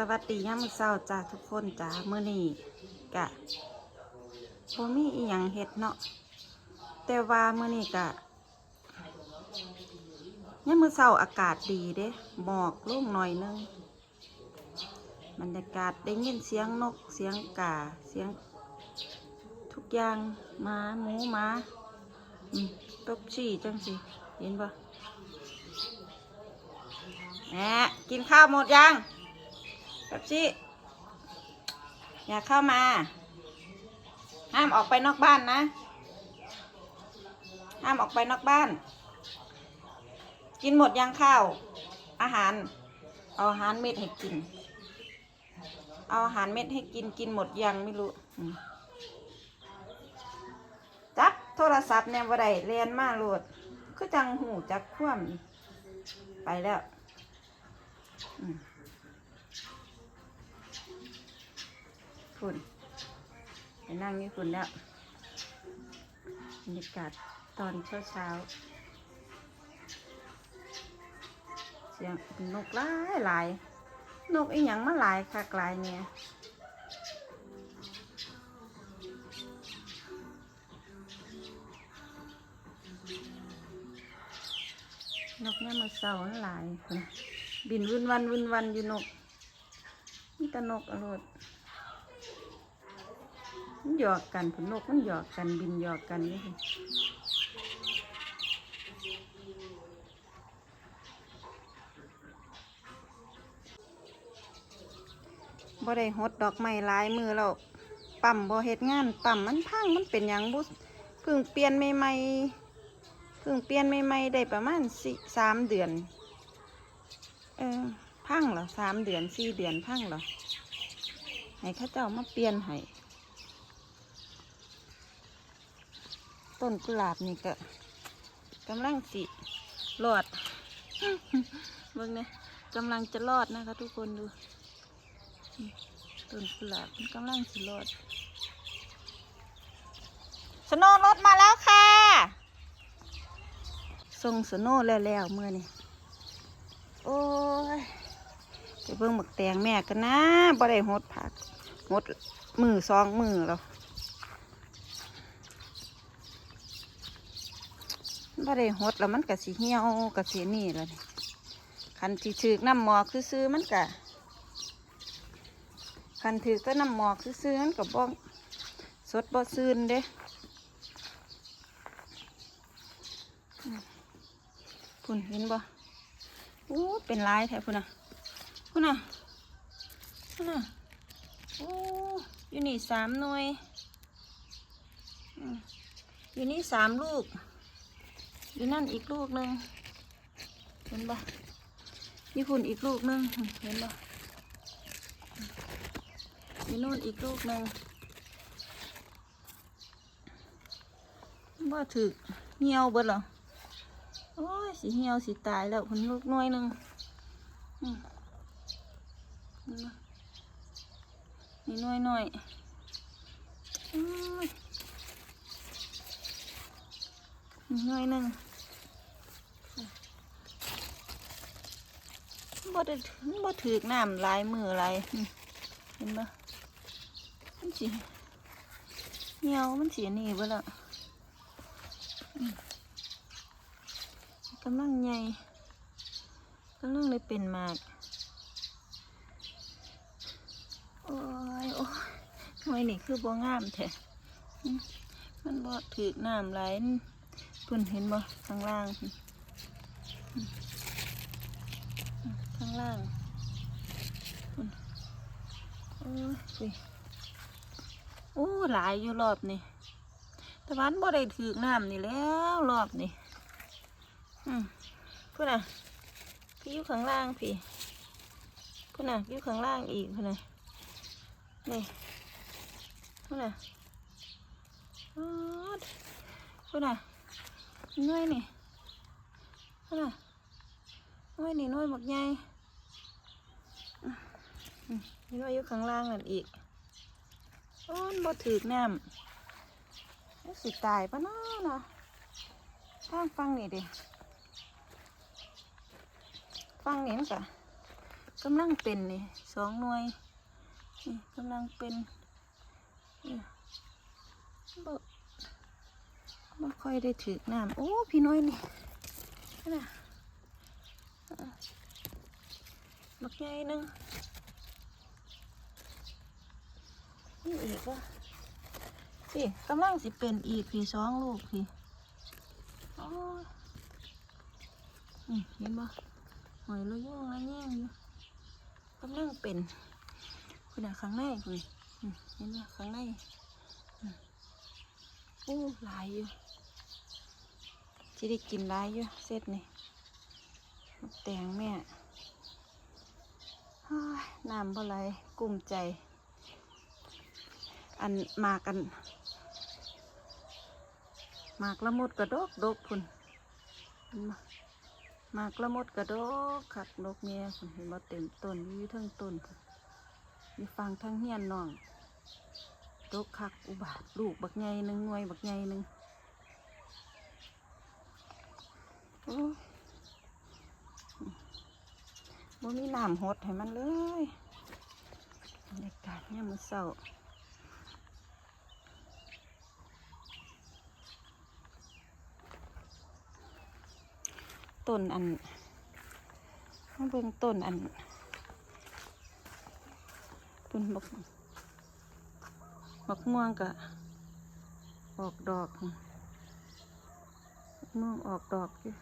สวัสดีย่ามมื้อเช้าจ้าทุกคนจ้ามื้อนี้กะบ่มีอีหยังเฮ็ดเนาะแต่ว่ามื้อนี้กะย่ามมื้อเช้าอากาศดีเด้หมอกลงหน่อยนึงบรรยากาศได้ยินเสียงนกเสียงกาเสียง ทุกอย่างหมาหมูหมาอืมตบชี่จังสิเห็นปะแหมกินข้าวหมดยัง เป๊ปซี่อย่าเข้ามา ห้ามออกไปนอกบ้านนะ ห้ามออกไปนอกบ้าน กินหมดยังข้าว อาหาร เอาอาหารเม็ดให้กิน เอาอาหารเม็ดให้กินกินหมดยังไม่รู้จับโทรศัพท์เนี่ยบ่ได้เรียนมาโหลดคือจังหูจักคว่ำไปแล้ว อืม คุณไปนั่งนี่คุณแล้วบรรยากาศตอนเช้าเช้าเสียงนกหลายหลายนกอีหยังมาหลายคักลายเนี่ยนกเนี่ยมาเศร้ามันหลายบินวุ่นวันวุ่นวันอยู่นกมีแต่นกอรด มันหยอกกันผลนกมันหยอกกันบินหยอกกันนี่บ่ได้หดดอกไม้ลายมือแล้วปั๊มบ่เฮ็ดงานปั๊มมันพังมันเป็นหยังบุเพิ่งเปลี่ยนใหม่ๆเพิ่งเปลี่ยนใหม่ๆได้ประมาณสี่สามเดือนเออพังเหรอสามเดือนสี่เดือนพังเหรอให้ข้าเจ้ามาเปลี่ยนให้ ต้นกุหลาบนี่ก็กำลังสิรอดเบิ่งเนี่ยกำลังจะรอดนะคะ ทุกคนดูต้นกุหลาบกำลังสิรอดสโนรถมาแล้วค่ะส่งสโนแล้วแล้วเมื่อนี่โอ้ยไปเบิ่งหมึกแตงแม่กันนะบ่ได้หดผักหดมือสองมือแล้ว บ่ได้หดแล้วมันก็สิเหี่ยวก็สินี่และนี่คันสิถือกน้ำหมอกซื้อมันก็คันถือก็น้ำหมอกซื้อมันก็บ่สดบ่ซื่นเด้ผุ่นเห็นบ่โอ้เป็นลายแท้พุ่นน่ะพุ่นน่ะพุ่นน่ะโอ้อยู่นี่สามหน่วยอยู่นี่สามลูก อยู่นั่นอีกลูกหนึ่งเห็นปะญี่ปุ่นอีกลูกหนึ่งเห็นปะอยู่นู่นอีกลูกหนึ่งว่าถือเหี่ยวเบิดเหรอโอ้ยสีเหี่ยวสีตายแล้วคนลูกน้อยหนึ่งนี่น้อยน้อยๆอุ้ย น้อยหนึ่งบ่ได้บ่ถือกน้ำลายมือลายเห็นปะมันสิเหี่ยวมันสีนี่เบ่ละกำลังใหญ่กำลังเลยเป็นมากโอ้ยโอ้ยทำไมนี่คือบ่งามแท้อืมมันบ่ถือกน้ำหลาย พิ่นเห็นบ่ข้างล่าง ข้างล่างพุ่นโอ้ยสิโอ้หลายอยู่รอบนี่แต่วันบ่ได้ถือน้ำนี่แล้วรอบนี่อืมพุ่น่ะพี่อยู่ข้างล่างพี่พุ่น่ะอยู่ข้างล่างอีกพุ่น่ะนี่พุ่น่ะอ๊อดพุ่นน่ะ น้อยนี่น่ะน้อยนี่น้อยบักใหญ่อืมอืมนี่น้อยอยู่ข้างล่างนั่นอีกโอ้ยบ่ถือน้ำสิตายปะเนาะเนาะทางฟังนี่ดิฟังนี่มันกะกกำลังเป็นนี่สองหน่วยนี่กำลังเป็นนี่บ่บ่ ค่อยได้ถือน้ำโอ้ พี่น้อยนี่นะบักใหญ่นึงนี่อีกวะสิกำลังสิเป็นอีกพี่สองลูกพี่อ้นี่เห็นบ่หอยละย่งละแย่งอยู่กำลังเป็นคุณน่ะข้างในคุณเห็นบ่ข้างในอืมโอ้หลายอยู่ จะได้กินหลายอยู่เสร็จนี่บักแตงแม่น้ำบ่ไหลกลุ้มใจ อันมากันหมากละมุดกระดกดกพุ่นหมากละมุดกระดกขัดดกเมียพุ่นเห็นบ่เต็มต้นอยู่เทั้งต้นพุ่นมีฟังทั้งเฮียนน้องดกคักอุบาทลูกบักใหญ่หนึ่งหน่วยบักใหญ่หนึ่งโอ้ย บ่มีน้ำหดให้มันเลยบรรยากาศเนี่ยมมือเศร้าต้นอันมาเบิ่งต้นอันต้นบักบักม่วงกะออกดอกบักม่วงออกดอกอยู่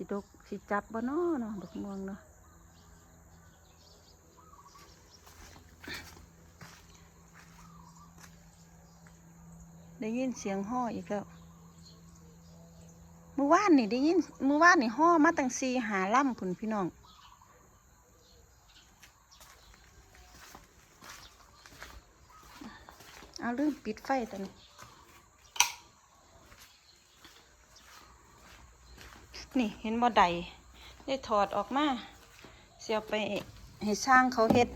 สิดกสิจับบ่นอเนาะบักม่วงเนาะได้ยินเสียงห่ออีกแล้วมื่อวานนี่ได้ยินมื่อวานนี่ห่อมาตั้งสี่หาล่ำพุ่นพี่น้องเอาลืมปิดไฟตอนนี้ นี่เห็นบ่ไดได้ถอดออกมา เสียไปให้สร้างเขาเฮ็ด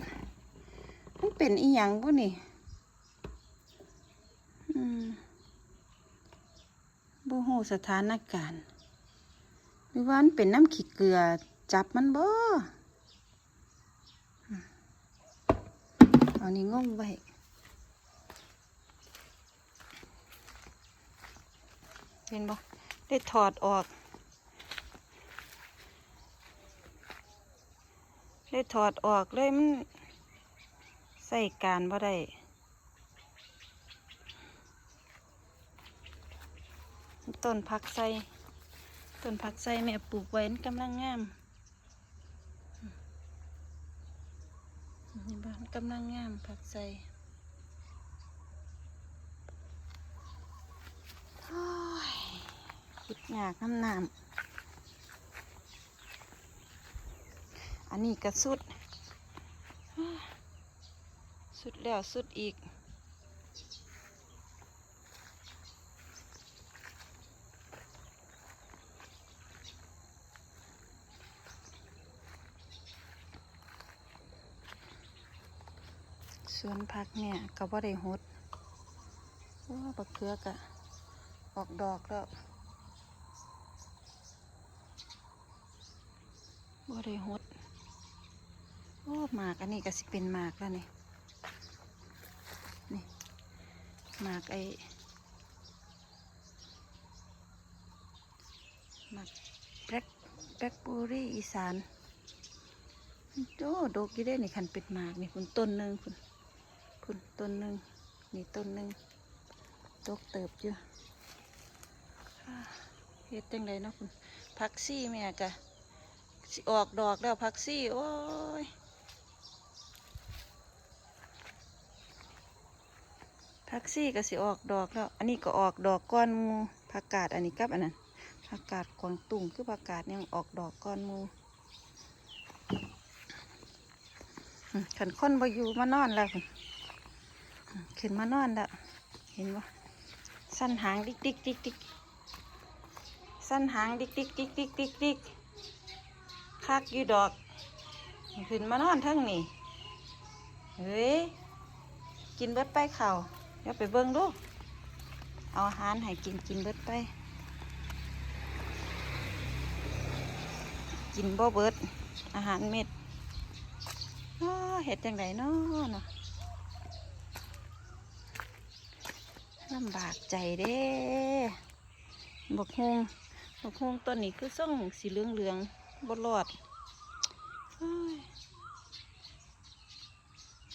มันเป็นอีหยังบุนี่บ่ฮู้สถานการณ์หรือว่ามันเป็นน้ำขี้เกลือจับมันบ่เอานี่งมไว้เห็นบ่ได้ถอดออก ได้ถอดออกเลยมันใส่การบ่ได้ต้นผักไส้ต้นผักไส้แม่ปลูกไว้นกำลังงามนี่บ้านกำลังงามผักไส้โอ้ยคิดยากน้ำน้ำ อันนี้ก็สุด สุดแล้วสุดอีก สวนผักเนี่ยก็บ่ได้หดว่าบักเขือกอะออกดอกแล้วบ่ได้หด โอ้หมากอันนี้ก็สิเป็นหมากแล้วนี่นี่หมากไอ้หมากแบล็คแบล็คบอร์รี่อีสานโอ้ดกกี่ได้นี่คันเป็นหมากนี่คุณต้นหนึ่งคุณคุณต้นหนึ่งนี่ต้นหนึ่งดอกเติบอยู่อ่าเฮ็ดจังไดเนาะคุณพักซี่แม่กะสิออกดอกแล้วพักซี่ โอ้ย พักซี่ก็สิออกดอกแล้ว อันนี้ก็ออกดอกก้อนมูผักกาดอันนี้กับอันนั้นผักกาดกวางตุ่งคือผักกาดยังออกดอกก้อนมูขันค้นบ่อยู่มานอนแล้วขึ้นมานอนแล้วเห็นบ่สั้นหางดิกดิกดิกดิกสั้นหางดิกดิกดิกดิกดิกดิกคักอยู่ดอก ขึ้นมานอนทั้งนี่เฮ้ยกินเบิดไปเข่า เดี๋ยวไปเบิ่งดู เอาอาหารให้กินกินเบิดไป กินบ่เบิด อาหารเม็ดเห็ดจังไดเนาะเนาะลำบากใจเด้บกฮงบกฮงต้นนี้คือส่งสีเหลืองเหลืองบดรอดเอ้ย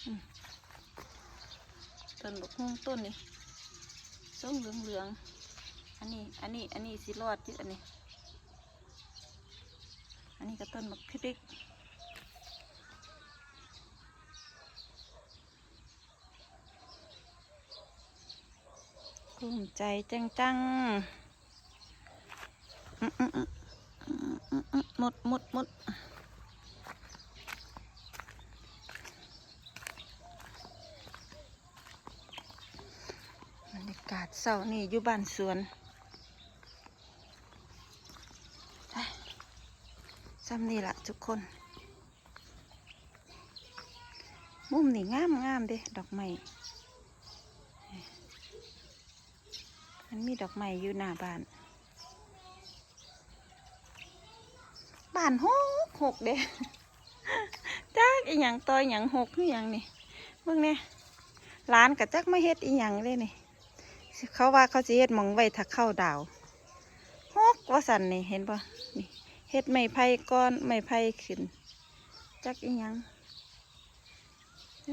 อืม ต้นบกฮงต้นนี้ส่งเหลืองเหลืองๆอันนี้ อันนี้ อันนี้สีรอดอยู่อันนี้ อันนี้ก็ต้นบักพริกกุ้มใจจังจังมอืมอืมอืมอืมอืมหมดหมดหมดบรรยากาศ เศร้านี่อยู่บ้านสวนซ้ำนี่ละทุกคน มุมนี่งามงามเด้ดอกไม้มันมีดอกไม้อยู่หน้าบ้าน บ้านหกหกเด้จักอีหยังต่อยหยังหกนี่หยังนี่เบิ่งเนี่ยร้านกับจักไม่เฮ็ดอีหยังเลยนี่ เขาว่าเขาจะเฮ็ดมองไว้ถ้าเข้าดาวฮกว่าสันนี่เห็นปะนี่เฮ็ดไม่ไผ่ก้อนไม่ไผ่ขึ้น จักอีหยังย